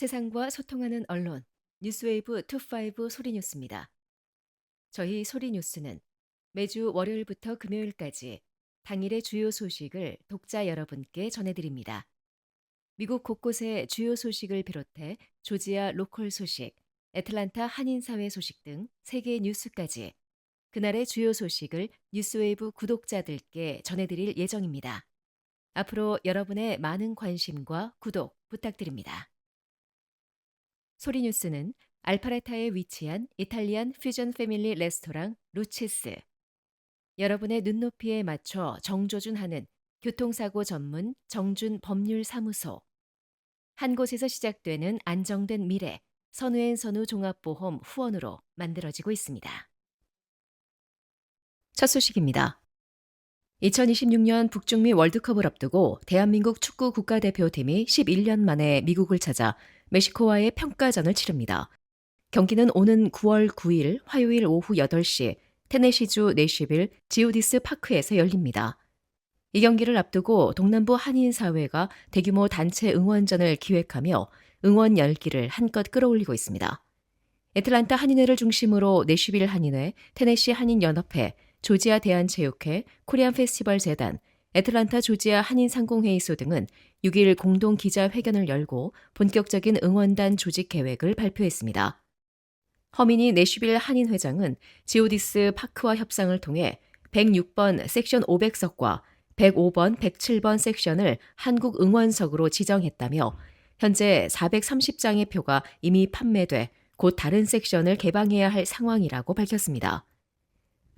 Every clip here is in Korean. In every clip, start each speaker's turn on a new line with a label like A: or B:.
A: 세상과 소통하는 언론 뉴스웨이브 25 소리뉴스입니다. 저희 소리뉴스는 매주 월요일부터 금요일까지 당일의 주요 소식을 독자 여러분께 전해드립니다. 미국 곳곳의 주요 소식을 비롯해 조지아 로컬 소식, 애틀란타 한인사회 소식 등 세계 뉴스까지 그날의 주요 소식을 뉴스웨이브 구독자들께 전해드릴 예정입니다. 앞으로 여러분의 많은 관심과 구독 부탁드립니다. 소리뉴스는 알파레타에 위치한 이탈리안 퓨전 패밀리 레스토랑 루치스. 여러분의 눈높이에 맞춰 정조준하는 교통사고 전문 정준 법률 사무소. 한 곳에서 시작되는 안정된 미래 선우앤 선우 종합보험 후원으로 만들어지고 있습니다. 첫 소식입니다. 2026년 북중미 월드컵을 앞두고 대한민국 축구 국가대표팀이 11년 만에 미국을 찾아 멕시코와의 평가전을 치릅니다. 경기는 오는 9월 9일 화요일 오후 8시 테네시주 내시빌 지오디스 파크에서 열립니다. 이 경기를 앞두고 동남부 한인 사회가 대규모 단체 응원전을 기획하며 응원 열기를 한껏 끌어올리고 있습니다. 애틀란타 한인회를 중심으로 내시빌 한인회, 테네시 한인 연합회, 조지아 대한체육회, 코리안 페스티벌 재단, 애틀란타 조지아 한인상공회의소 등은 6일 공동 기자회견을 열고 본격적인 응원단 조직 계획을 발표했습니다. 허민이 내슈빌 한인회장은 지오디스 파크와 협상을 통해 106번 섹션 500석과 105번, 107번 섹션을 한국 응원석으로 지정했다며 현재 430장의 표가 이미 판매돼 곧 다른 섹션을 개방해야 할 상황이라고 밝혔습니다.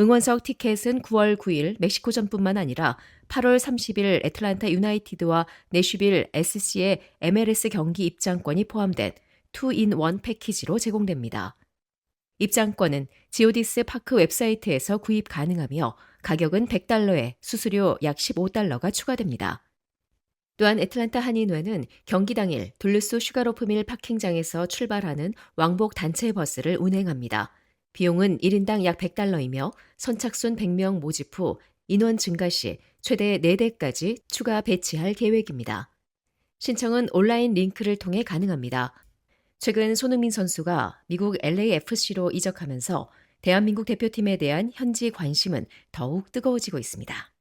A: 응원석 티켓은 9월 9일 멕시코전뿐만 아니라 8월 30일 애틀란타 유나이티드와 내슈빌 SC의 MLS 경기 입장권이 포함된 2인1 패키지로 제공됩니다. 입장권은 지오디스 파크 웹사이트에서 구입 가능하며 가격은 100달러에 수수료 약 15달러가 추가됩니다. 또한 애틀란타 한인회는 경기 당일 둘루스 슈가로프 밀 파킹장에서 출발하는 왕복 단체 버스를 운행합니다. 비용은 1인당 약 100달러이며 선착순 100명 모집 후 인원 증가 시 최대 4대까지 추가 배치할 계획입니다. 신청은 온라인 링크를 통해 가능합니다. 최근 손흥민 선수가 미국 LAFC로 이적하면서 대한민국 대표팀에 대한 현지 관심은 더욱 뜨거워지고 있습니다.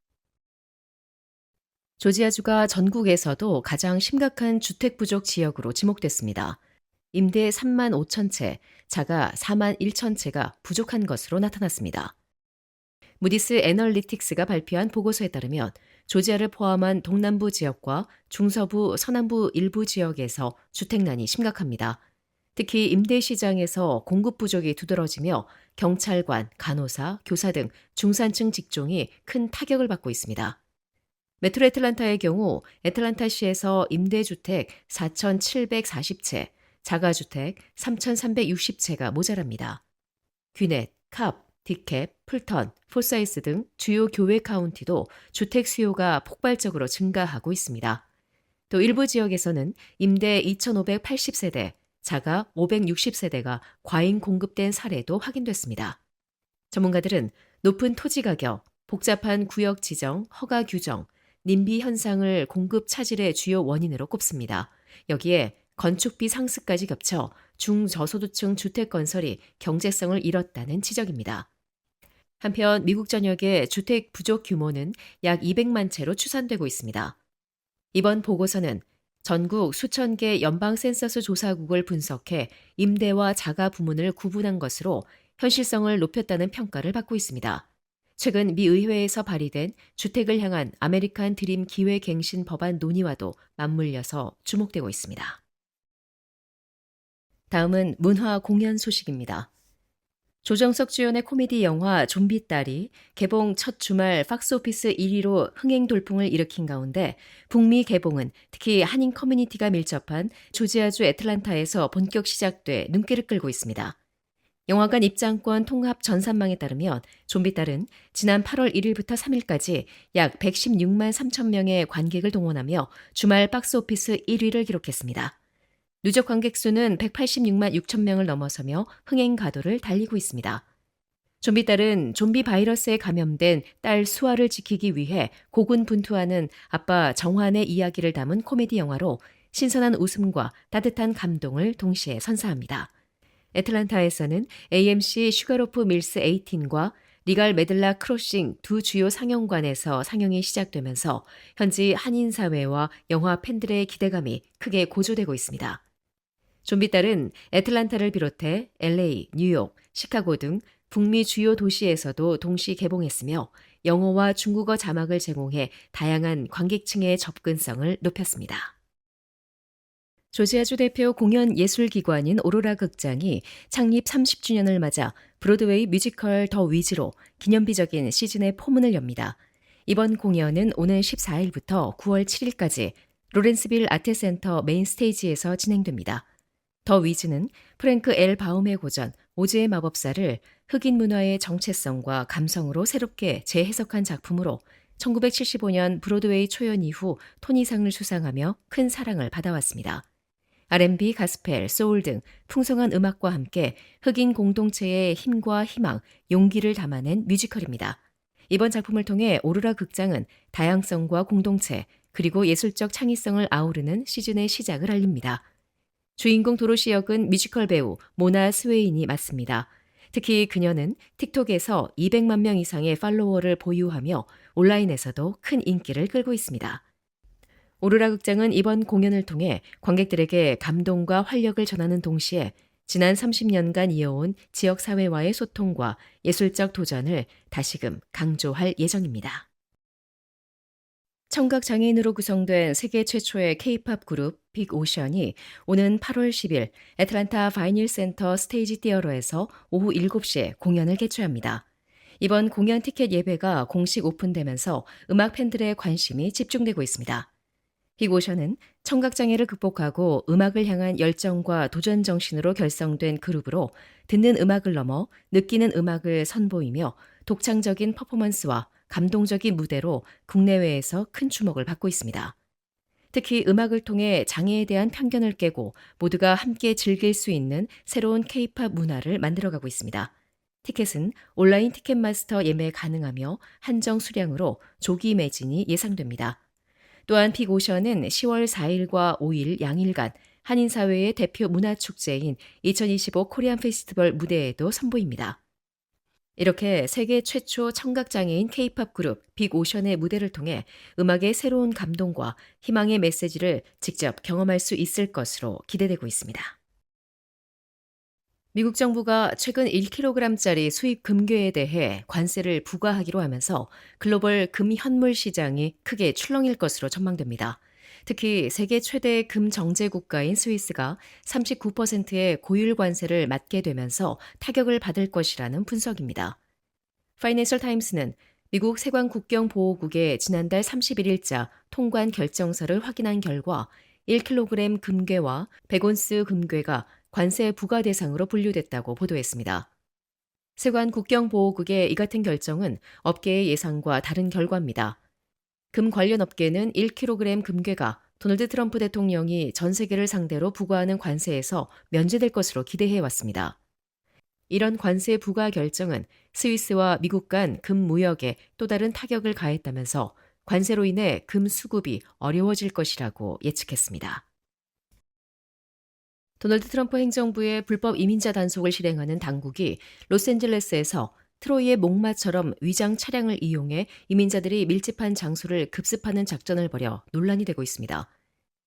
A: 조지아주가 전국에서도 가장 심각한 주택 부족 지역으로 지목됐습니다. 임대 3만 5천 채, 자가 4만 1천 채가 부족한 것으로 나타났습니다. 무디스 애널리틱스가 발표한 보고서에 따르면 조지아를 포함한 동남부 지역과 중서부, 서남부 일부 지역에서 주택난이 심각합니다. 특히 임대 시장에서 공급 부족이 두드러지며 경찰관, 간호사, 교사 등 중산층 직종이 큰 타격을 받고 있습니다. 메트로 애틀란타의 경우 애틀란타시에서 임대주택 4,740채, 자가주택 3,360채가 모자랍니다. 귀넷, 캅, 디캡, 풀턴, 폴사이스 등 주요 교외 카운티도 주택 수요가 폭발적으로 증가하고 있습니다. 또 일부 지역에서는 임대 2,580세대, 자가 560세대가 과잉 공급된 사례도 확인됐습니다. 전문가들은 높은 토지 가격, 복잡한 구역 지정, 허가 규정, 님비 현상을 공급 차질의 주요 원인으로 꼽습니다. 여기에 건축비 상승까지 겹쳐 중저소득층 주택 건설이 경제성을 잃었다는 지적입니다. 한편 미국 전역의 주택 부족 규모는 약 200만 채로 추산되고 있습니다. 이번 보고서는 전국 수천 개 연방 센서스 조사국을 분석해 임대와 자가 부문을 구분한 것으로 현실성을 높였다는 평가를 받고 있습니다. 최근 미 의회에서 발의된 주택을 향한 아메리칸 드림 기회갱신 법안 논의와도 맞물려서 주목되고 있습니다. 다음은 문화 공연 소식입니다. 조정석 주연의 코미디 영화 좀비 딸이 개봉 첫 주말 박스오피스 1위로 흥행 돌풍을 일으킨 가운데 북미 개봉은 특히 한인 커뮤니티가 밀접한 조지아주 애틀란타에서 본격 시작돼 눈길을 끌고 있습니다. 영화관 입장권 통합 전산망에 따르면 좀비 딸은 지난 8월 1일부터 3일까지 약 116만 3천 명의 관객을 동원하며 주말 박스오피스 1위를 기록했습니다. 누적 관객 수는 186만 6천 명을 넘어서며 흥행 가도를 달리고 있습니다. 좀비 딸은 좀비 바이러스에 감염된 딸 수아를 지키기 위해 고군분투하는 아빠 정환의 이야기를 담은 코미디 영화로 신선한 웃음과 따뜻한 감동을 동시에 선사합니다. 애틀란타에서는 AMC 슈가로프 밀스 18과 리갈 메들라 크로싱 두 주요 상영관에서 상영이 시작되면서 현지 한인 사회와 영화 팬들의 기대감이 크게 고조되고 있습니다. 좀비 딸은 애틀란타를 비롯해 LA, 뉴욕, 시카고 등 북미 주요 도시에서도 동시 개봉했으며 영어와 중국어 자막을 제공해 다양한 관객층의 접근성을 높였습니다. 조지아주 대표 공연 예술기관인 오로라 극장이 창립 30주년을 맞아 브로드웨이 뮤지컬 더 위즈로 기념비적인 시즌의 포문을 엽니다. 이번 공연은 오늘 14일부터 9월 7일까지 로렌스빌 아트센터 메인 스테이지에서 진행됩니다. 더 위즈는 프랭크 엘 바움의 고전 오즈의 마법사를 흑인 문화의 정체성과 감성으로 새롭게 재해석한 작품으로 1975년 브로드웨이 초연 이후 토니상을 수상하며 큰 사랑을 받아왔습니다. R&B, 가스펠, 소울 등 풍성한 음악과 함께 흑인 공동체의 힘과 희망, 용기를 담아낸 뮤지컬입니다. 이번 작품을 통해 오로라 극장은 다양성과 공동체, 그리고 예술적 창의성을 아우르는 시즌의 시작을 알립니다. 주인공 도로시 역은 뮤지컬 배우 모나 스웨인이 맡습니다. 특히 그녀는 틱톡에서 200만 명 이상의 팔로워를 보유하며 온라인에서도 큰 인기를 끌고 있습니다. 오로라 극장은 이번 공연을 통해 관객들에게 감동과 활력을 전하는 동시에 지난 30년간 이어온 지역 사회와의 소통과 예술적 도전을 다시금 강조할 예정입니다. 청각 장애인으로 구성된 세계 최초의 K-팝 그룹 빅 오션이 오는 8월 10일 애틀란타 바이닐 센터 스테이지 띠어로에서 오후 7시에 공연을 개최합니다. 이번 공연 티켓 예배가 공식 오픈되면서 음악 팬들의 관심이 집중되고 있습니다. 빅 오션은 청각 장애를 극복하고 음악을 향한 열정과 도전 정신으로 결성된 그룹으로 듣는 음악을 넘어 느끼는 음악을 선보이며 독창적인 퍼포먼스와 감동적인 무대로 국내외에서 큰 주목을 받고 있습니다. 특히 음악을 통해 장애에 대한 편견을 깨고 모두가 함께 즐길 수 있는 새로운 케이팝 문화를 만들어가고 있습니다. 티켓은 온라인 티켓마스터 예매 가능하며 한정 수량으로 조기 매진이 예상됩니다. 또한 픽오션은 10월 4일과 5일 양일간 한인사회의 대표 문화축제인 2025 코리안 페스티벌 무대에도 선보입니다. 이렇게 세계 최초 청각장애인 케이팝 그룹 빅오션의 무대를 통해 음악의 새로운 감동과 희망의 메시지를 직접 경험할 수 있을 것으로 기대되고 있습니다. 미국 정부가 최근 1kg짜리 수입 금괴에 대해 관세를 부과하기로 하면서 글로벌 금 현물 시장이 크게 출렁일 것으로 전망됩니다. 특히 세계 최대 금 정제 국가인 스위스가 39%의 고율 관세를 맞게 되면서 타격을 받을 것이라는 분석입니다. 파이낸셜 타임스는 미국 세관 국경 보호국의 지난달 31일자 통관 결정서를 확인한 결과 1kg 금괴와 100온스 금괴가 관세 부과 대상으로 분류됐다고 보도했습니다. 세관 국경보호국의 이 같은 결정은 업계의 예상과 다른 결과입니다. 금 관련 업계는 1kg 금괴가 도널드 트럼프 대통령이 전 세계를 상대로 부과하는 관세에서 면제될 것으로 기대해 왔습니다. 이런 관세 부과 결정은 스위스와 미국 간 금 무역에 또 다른 타격을 가했다면서 관세로 인해 금 수급이 어려워질 것이라고 예측했습니다. 도널드 트럼프 행정부의 불법 이민자 단속을 실행하는 당국이 로스앤젤레스에서 트로이의 목마처럼 위장 차량을 이용해 이민자들이 밀집한 장소를 급습하는 작전을 벌여 논란이 되고 있습니다.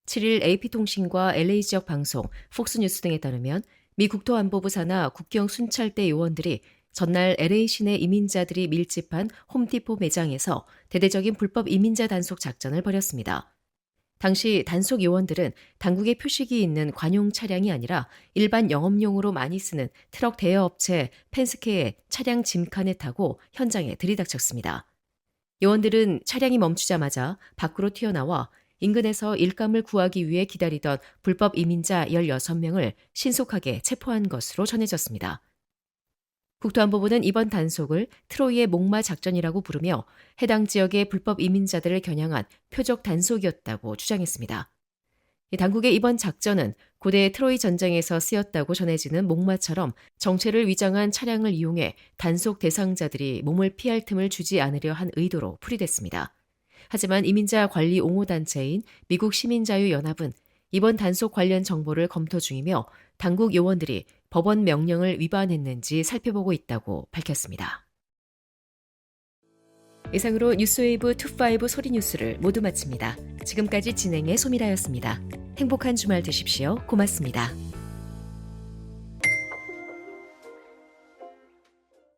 A: 7일 AP통신과 LA 지역 방송, 폭스뉴스 등에 따르면 미 국토안보부 산하 국경 순찰대 요원들이 전날 LA 시내 이민자들이 밀집한 홈디포 매장에서 대대적인 불법 이민자 단속 작전을 벌였습니다. 당시 단속 요원들은 당국의 표식이 있는 관용 차량이 아니라 일반 영업용으로 많이 쓰는 트럭 대여업체 펜스케의 차량 짐칸에 타고 현장에 들이닥쳤습니다. 요원들은 차량이 멈추자마자 밖으로 튀어나와 인근에서 일감을 구하기 위해 기다리던 불법 이민자 16명을 신속하게 체포한 것으로 전해졌습니다. 국토안보부는 이번 단속을 트로이의 목마 작전이라고 부르며 해당 지역의 불법 이민자들을 겨냥한 표적 단속이었다고 주장했습니다. 당국의 이번 작전은 고대 트로이 전쟁에서 쓰였다고 전해지는 목마처럼 정체를 위장한 차량을 이용해 단속 대상자들이 몸을 피할 틈을 주지 않으려 한 의도로 풀이됐습니다. 하지만 이민자 관리 옹호단체인 미국 시민자유연합은 이번 단속 관련 정보를 검토 중이며 당국 요원들이 법원 명령을 위반했는지 살펴보고 있다고 밝혔습니다. 이상으로 뉴스웨이브 25 소리 뉴스를 모두 마칩니다. 지금까지 진행의 소미라였습니다. 행복한 주말 되십시오. 고맙습니다.